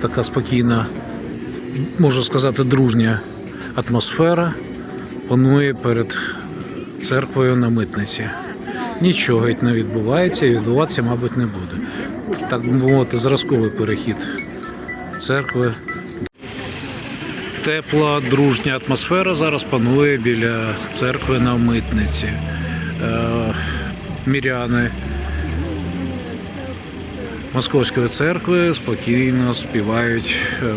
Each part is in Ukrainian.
така спокійна, можу сказати, дружня атмосфера панує перед церквою на митниці. Нічого геть не відбувається і відбуватися, мабуть, не буде. Так би мовити, зразковий перехід церкви. Тепла, дружня атмосфера зараз панує біля церкви на митниці. Е, міряни Московської церкви спокійно співають е,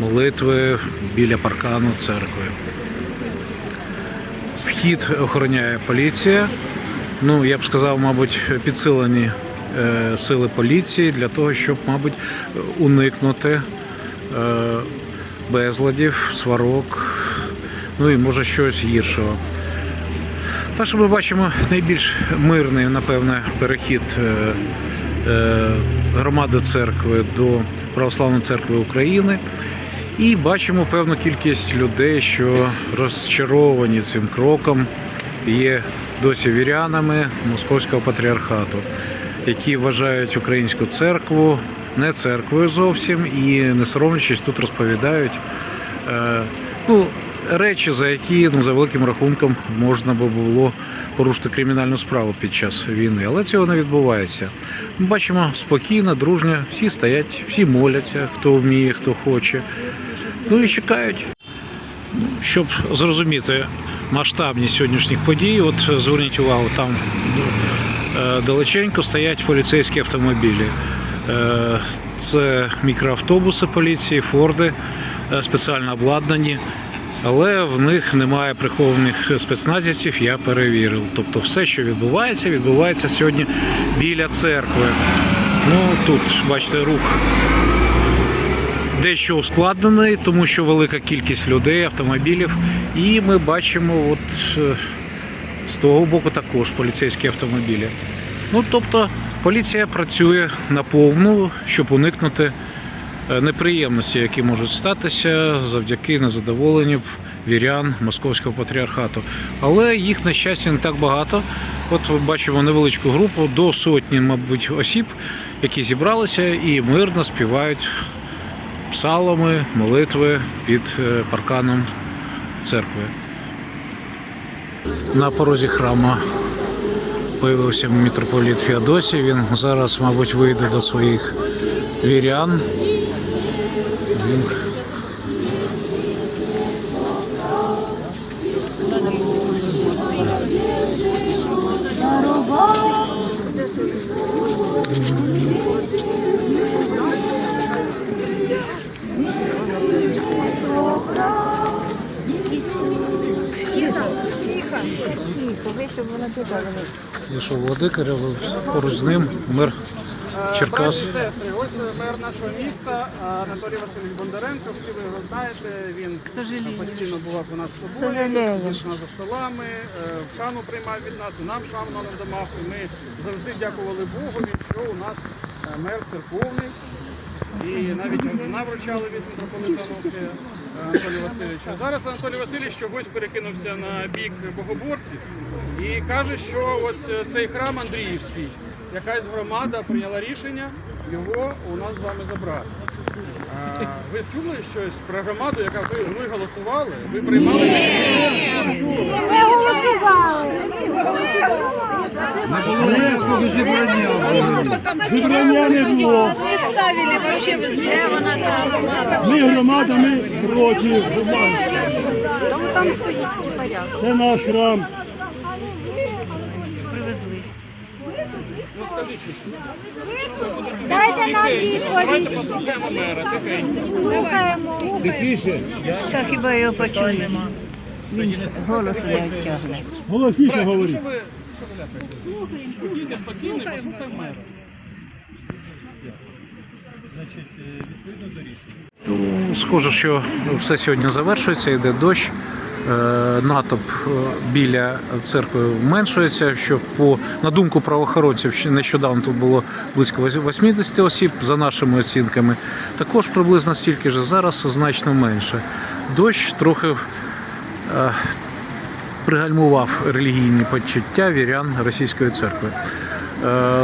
молитви біля паркану церкви. Вхід охороняє поліція. Ну, я б сказав, мабуть, підсилені е, сили поліції для того, щоб, мабуть, уникнути е, безладів, сварок, ну і може щось гіршого. Та що ми бачимо найбільш мирний, напевне, перехід громади церкви до Православної церкви України. І бачимо певну кількість людей, що розчаровані цим кроком, є досі вірянами Московського патріархату, які вважають українську церкву не церквою зовсім і не соромлячись тут розповідають е, ну, речі, за які ну, за великим рахунком можна би було порушити кримінальну справу під час війни, але цього не відбувається. Ми бачимо спокійно, дружньо, всі стоять, всі моляться, хто вміє, хто хоче. Ну і чекають. Щоб зрозуміти масштабність сьогоднішніх подій, от зверніть увагу, там е, далеченько стоять поліцейські автомобілі. Е, Це мікроавтобуси поліції, форди е, спеціально обладнані, але в них немає прихованих спецназівців, я перевірив. Тобто все, що відбувається, відбувається сьогодні біля церкви. Ну тут, бачите, рух дещо ускладнений, тому що велика кількість людей, автомобілів. І ми бачимо, от е, з того боку також поліцейські автомобілі. Ну тобто поліція працює на повну, щоб уникнути неприємності, які можуть статися завдяки незадоволенню вірян Московського патріархату. Але їх, на щастя, не так багато. От ми бачимо невеличку групу до сотні, мабуть, осіб, які зібралися і мирно співають псалами, молитви під е, парканом церкви. На порозі храма появився митрополит Феодосій. Він зараз, мабуть, вийде до своїх вірян. Він пішов владика, поруч з ним мер Черкас. Браті і сестри, ось мер нашого міста Анатолій Васильович Бондаренко. Всі ви його знаєте. Він постійно бував у нас з собою, сожалению. сидів за столами, е, шану приймав від нас, і нам шану надамав. І ми завжди дякували Богові, що у нас е, мер церковний. І навіть ордена вручали від митрополита Ануфрія, е, Анатолія Васильовича. Зараз Анатолій Васильович чогось перекинувся на бік богоборців і каже, що ось е, цей храм Андріївський, якась громада прийняла рішення його у нас з вами забрати. А, ви чули щось про громаду, яка ви, ви голосували? Ви приймали Ми голосували. Ніякого зібрання. Зібрання не було. Не Ми громада, ми проти там стоїть непорядок. Це наш храм. Привезли. Ну скажіть щось. Дайте нам Давайте відповідь. послухаємо мера, тихенько. Слухаємо. Тихіше. Та хіба його почуємо? Він голосу не тягне. Голосніше Ну говоріть. що ви, що ви ляпаєте? Спокійно, спокійно, послухаємо мера. Схоже, що все сьогодні завершується, йде дощ. Е, Натовп е, біля церкви зменшується. Що по на думку правоохоронців, нещодавно тут було близько 80 осіб, за нашими оцінками. Також приблизно стільки ж зараз значно менше. Дощ трохи е, пригальмував релігійні почуття вірян російської церкви.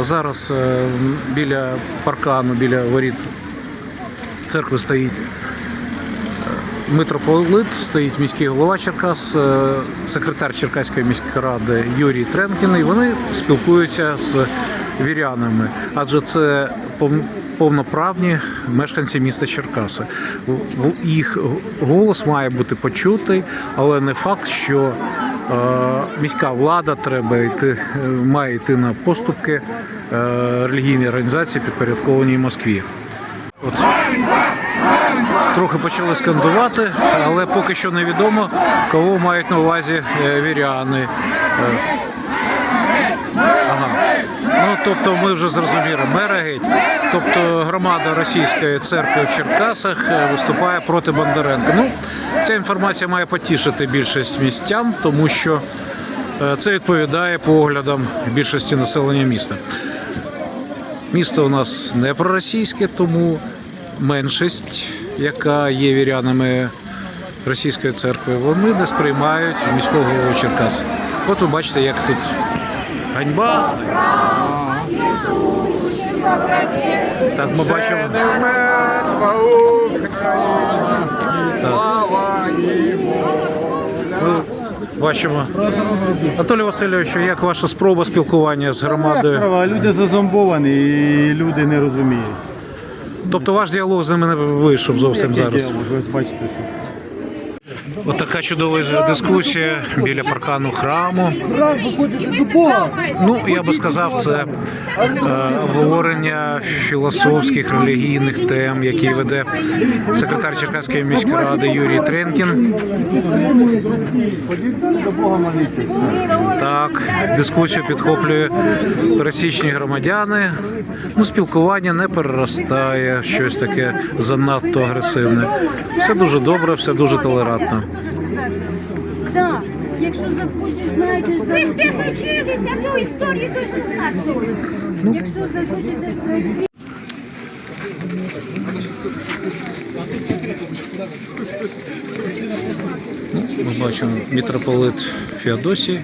Зараз біля паркану, біля воріт церкви стоїть митрополит, стоїть міський голова Черкас, е, секретар Черкаської міської ради Юрій Тренкін. І вони спілкуються з вірянами, адже це повноправні мешканці міста Черкаси. Їх голос має бути почутий, але не факт, що е, міська влада треба йти, е, має йти на поступки релігійній організації, підпорядкованій Москві. От трохи почали скандувати, але поки що невідомо, кого мають на увазі е, віряни. Е, Ага. Ну, тобто ми вже зрозуміли, мера геть. Тобто громада російської церкви в Черкасах е, виступає проти Бондаренка. Ну, ця інформація має потішити більшість містян, тому що це відповідає поглядам більшості населення міста. Місто у нас не проросійське, тому меншість, яка є вірянами російської церкви, вони не сприймають міського голову Черкас. От ви бачите, як тут ганьба. Так, ми бачимо. Так. Бачимо. Анатолій Васильович, як ваша спроба спілкування з громадою? Люди зазомбовані і люди не розуміють. Тобто ваш діалог з ними не вийшов зовсім зараз. діалог? Ви бачите, що. От така чудова дискусія біля паркану храму. Ну, я би сказав, це е, обговорення філософських релігійних тем, які веде секретар Черкаської міської ради Юрій Тренкін. Так, дискусію підхоплює пересічні громадяни. Ну, спілкування не переростає, щось таке занадто агресивне. Все дуже добре, все дуже толерантно. Так, якщо захочеш, знайдеш Ви за де вчилися, ту історію дуже знати. Якщо захочете знайти. Ми бачимо мітрополит Феодосій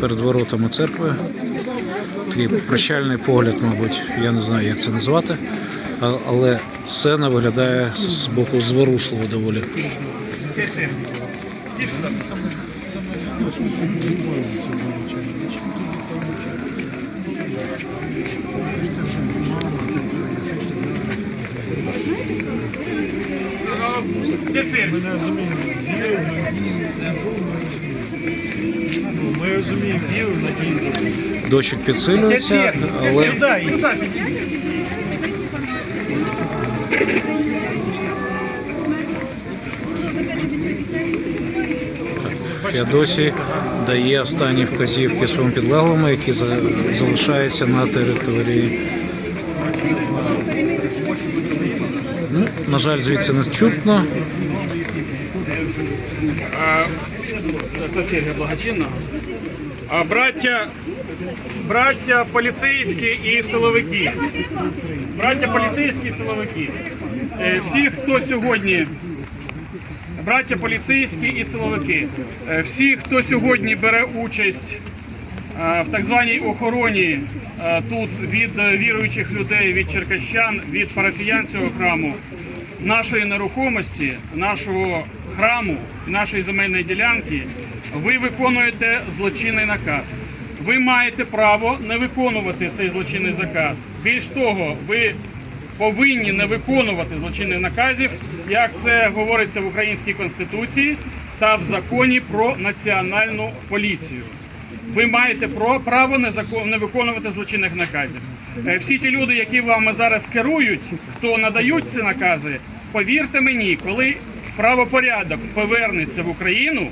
перед воротами церкви. Такий прощальний погляд, мабуть, я не знаю, як це назвати, але сцена виглядає з з боку зворушливо доволі. Ми розуміємо віру, надію. Дощик підсилюється, але Феодосій дає останні вказівки своїм підлеглим, які залишаються на території. Ну, на жаль, звідси не чутно. Це Сергія Благочинного. А, Браття, браття поліцейські і силовики. Браття поліцейські і силовики. Е, Всі, хто сьогодні. Браття поліцейські і силовики. Е, Всі, хто сьогодні бере участь е, в так званій охороні е, тут від віруючих людей, від черкащан, від парафіян цього храму, нашої нерухомості, нашого храму, нашої земельної ділянки, ви виконуєте злочинний наказ. Ви маєте право не виконувати цей злочинний заказ. Більш того, ви повинні не виконувати злочинних наказів, як це говориться в українській конституції та в законі про національну поліцію. Ви маєте право не виконувати злочинних наказів. Е, Всі ті люди, які вами зараз керують, хто надають ці накази, повірте мені, коли правопорядок повернеться в Україну,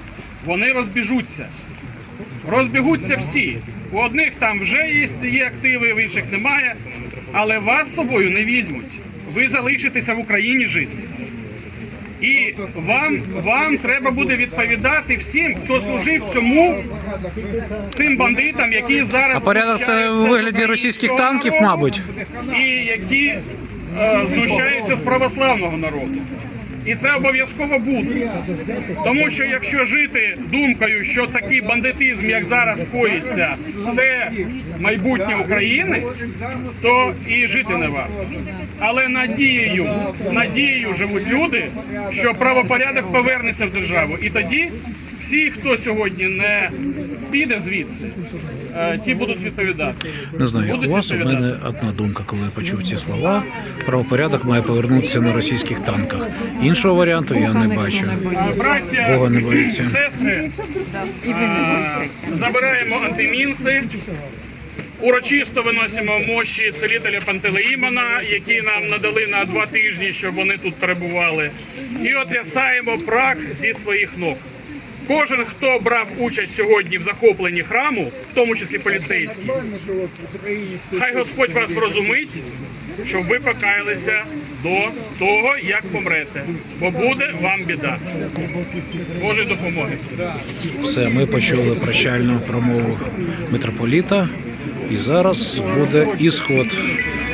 вони розбіжуться. Розбігуться всі. У одних там вже є, є активи, в інших немає. Але вас з собою не візьмуть. Ви залишитеся в Україні жити. І вам, вам треба буде відповідати всім, хто служив цьому цим бандитам, які зараз А порядок це в вигляді російських танків, мабуть. і які е, знущаються з православного народу. І це обов'язково буде. Тому що якщо жити думкою, що такий бандитизм, як зараз коїться, це майбутнє України, то і жити не варто. Але надією, надією живуть люди, що правопорядок повернеться в державу. І тоді всі, хто сьогодні не піде звідси, ті будуть відповідати. Не знаю, як у вас, у мене одна думка, коли я почув ці слова. Правопорядок має повернутися на російських танках. Іншого варіанту я не бачу. Браття, Бога не боїться. сестри, забираємо антимінси. Урочисто виносимо мощі целителя Пантелеїмона, які нам надали на два тижні, щоб вони тут перебували, і отрясаємо прах зі своїх ног. Кожен, хто брав участь сьогодні в захопленні храму, в тому числі поліцейський, хай Господь вас врозумить, щоб ви покаялися до того, як помрете, бо буде вам біда. Божої допомоги. Все, ми почули прощальну промову митрополіта, і зараз буде ісход.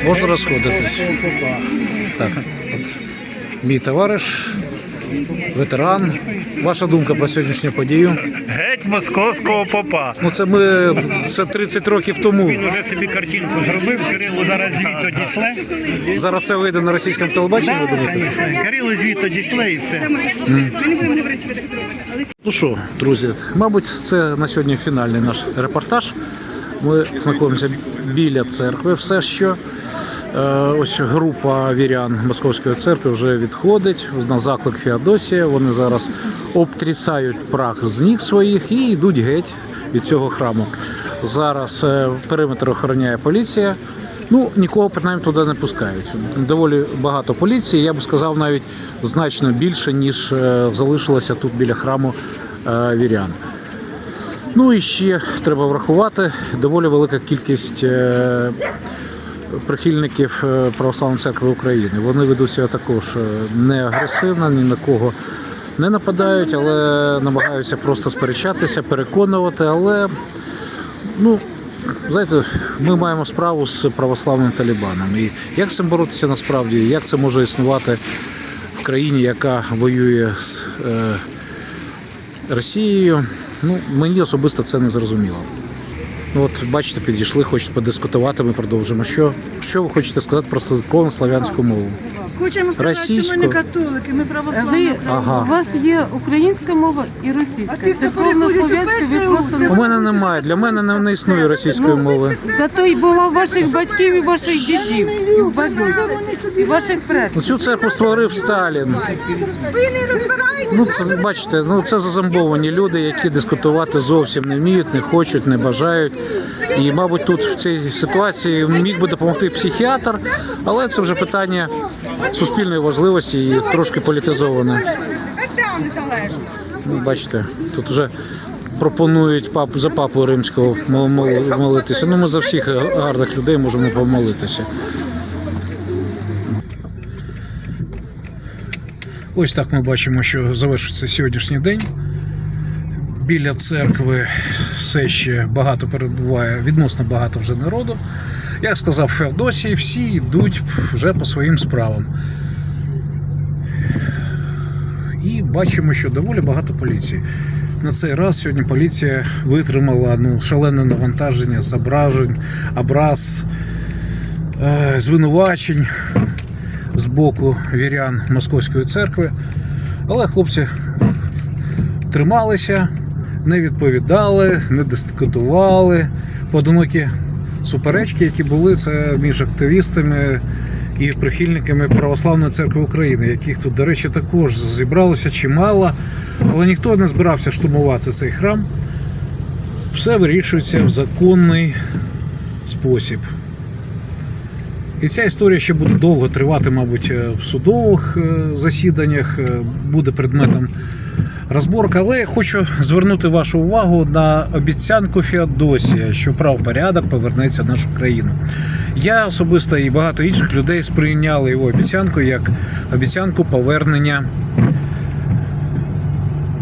Можна розходитись. Так, мій товариш, ветеран. Ваша думка про сьогоднішню подію? Геть московського попа. Ну це ми це 30 років тому. Він уже собі картинку зробив, Кирило зараз звідто дійшле. Зараз це вийде на російському телебаченні. Ви думаєте? Звісно, Кирило звідто дійшле і все. Ну що, друзі, мабуть, це на сьогодні фінальний наш репортаж. Ми знаходимося біля церкви все ще. Е, Ось група вірян Московської церкви вже відходить на заклик Феодосія. Вони зараз обтрісають прах з ніг своїх і йдуть геть від цього храму. Зараз е, периметр охороняє поліція. Ну, нікого принаймні туди не пускають. Доволі багато поліції, я б сказав, навіть значно більше, ніж е, залишилося тут біля храму вірян. Ну і ще треба врахувати доволі велика кількість прихильників е, Православної церкви України. Вони ведуть себе також е, не агресивно, ні на кого не нападають, але намагаються просто сперечатися, переконувати. Але ну, знаєте, ми маємо справу з православним талібаном. І як цим боротися насправді? Як це може існувати в країні, яка воює з е, Росією? Ну, мені особисто це не зрозуміло. Ну, От бачите, підійшли, хочуть подискутувати. Ми продовжимо. Що, що ви хочете сказати про славянську мову? Хочемо сказати, що ми не католики, ми православні. Ви, Ага. у вас є українська мова і російська. Церковно-слов'янська ви просто не У мене немає. Для мене не, не існує російської мови. Зато й була у ваших батьків і ваших дідів, і в бабусь, і ваших предків. Ну, цю церкву створив Сталін. Ну, це бачите, ну це зазомбовані люди, які дискутувати зовсім не вміють, не хочуть, не бажають. І, мабуть, тут в цій ситуації міг би допомогти психіатр, але це вже питання суспільної важливості і трошки політизоване. Ну, бачите, тут вже пропонують пап, за папу римського мол- мол- молитися. Ну, ми за всіх гарних людей можемо помолитися. Ось так ми бачимо, що завершується сьогоднішній день. Біля церкви все ще багато перебуває, відносно багато вже народу. Як сказав Феодосій, всі йдуть вже по своїм справам. І бачимо, що доволі багато поліції. На цей раз сьогодні поліція витримала ну, шалене навантаження з ображень, образ, е, звинувачень з боку вірян Московської церкви. Але хлопці трималися, не відповідали, не дискутували. Поодинокі суперечки, які були, це між активістами і прихильниками Православної церкви України, яких тут, до речі, також зібралося чимало, але ніхто не збирався штурмувати цей храм. Все вирішується в законний спосіб. І ця історія ще буде довго тривати, мабуть, е, в судових е, засіданнях, е, буде предметом розборки. Але я хочу звернути вашу увагу на обіцянку Феодосія, що правопорядок повернеться в нашу країну. Я особисто і багато інших людей сприйняли його обіцянку як обіцянку повернення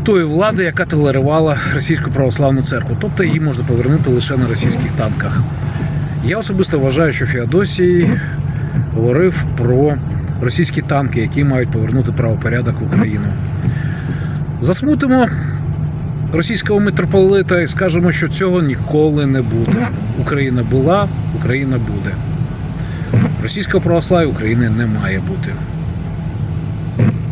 тої влади, яка толерувала російську православну церкву. Тобто її можна повернути лише на російських танках. Я особисто вважаю, що Феодосій говорив про російські танки, які мають повернути правопорядок в Україну. Засмутимо російського митрополита і скажемо, що цього ніколи не буде. Україна була, Україна буде. Російського православ'я України не має бути.